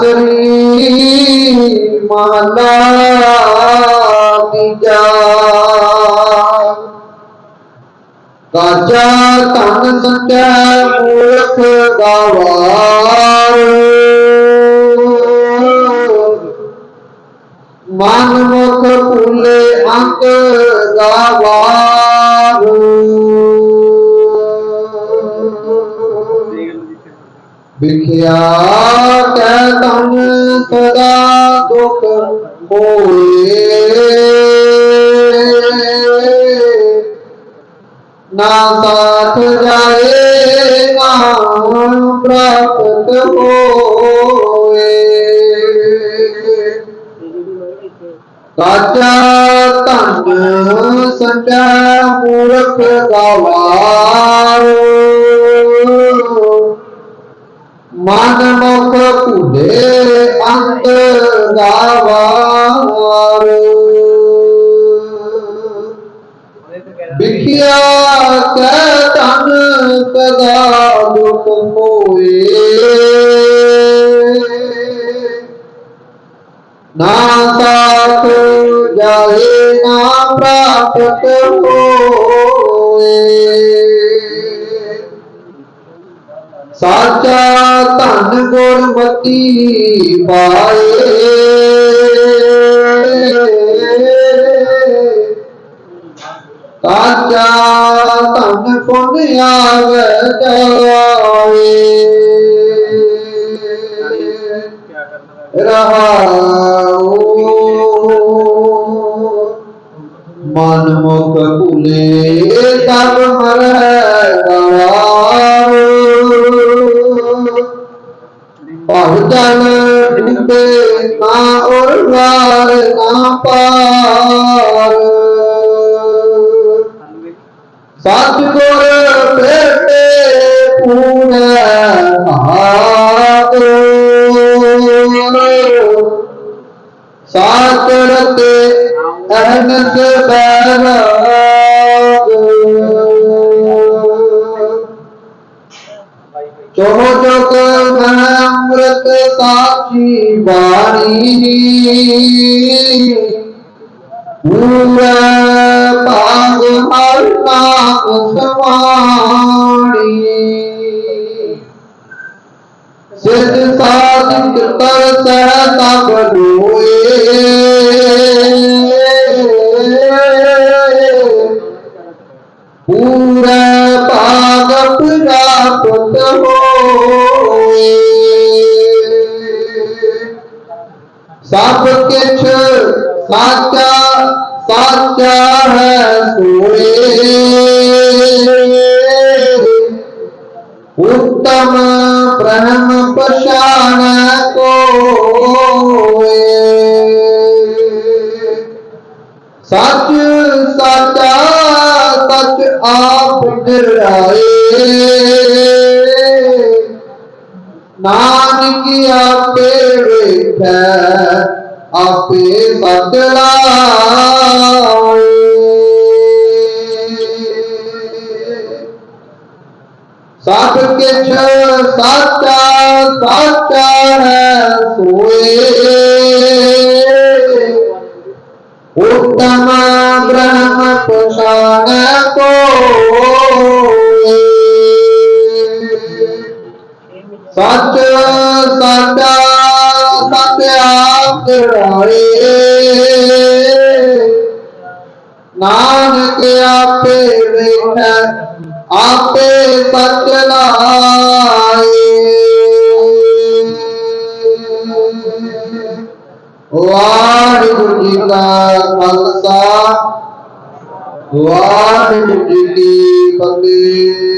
ਸ੍ਰੀ ਮਹਲਾ ਤੀਜਾ ਕਾਜਾ ਧਨ ਸੰਚੈ ਮੂਰਖ ਗਵਾਰ ਮਨ ਮੁਖ ਭੁਲੇ ਅੰਕ ਗਵਾਰ। ਵਿਖਿਆ कहतम तदा दुख होए ना साथ जाए ना प्राप्त हो राजा तन संजा मूर्ख गवारो ਮਨ ਮੁਖ ਭੁਲੇ ਅੰਤ ਗਾਵਾਰ ਵਿਖਿਆ ਕੈ ਤਨ ਸਦਾ ਦੁਖ ਹੋਏ। ਨਾ ਸਾਥ ਜਾਏ, ਨਾ ਪ੍ਰਾਪਤ ਹੋਏ। ਸਾਚਾ ज्ञान गुणमती पाए काचा तन पुन रहा मन मुख कुले तब मरा ना और वार ना पार। सत गुर बेटे पूर्ण सात रते अहमद बैरा चौहो चौक वह अमृत साक्षी वाणी पूरा पाग हर नाम समाणी सिद्ध साध कृतर सहता बलोए पूरा सात प्रत्यक्ष सात क्या सात क्या है सोए उत्तम ब्रह्म पशान को सच, सचा सच आप निराए ਨਾਨਕ ਆਪੇ ਵੇਖੈ ਆਪੇ ਬਦਲਾਏ ਸਭ ਕਿਛ ਸਾਚਾ ਸਾਚਾ ਹੈ ਸੋਏ ਉਤਮ ਬ੍ਰਹਮ ਪਛਾਣੈ ਕੋ ਸਤਿਆ ਕਰਾਏ ਨਾਨਕ ਆਪੇ ਵੇਖੈ ਆਪੇ ਸਚ ਲਾਏ ਵਾਹਿਗੁਰੂ ਜੀ ਕਾ ਖਾਲਸਾ ਵਾਹਿਗੁਰੂ ਜੀ ਕੀ ਫਤਿਹ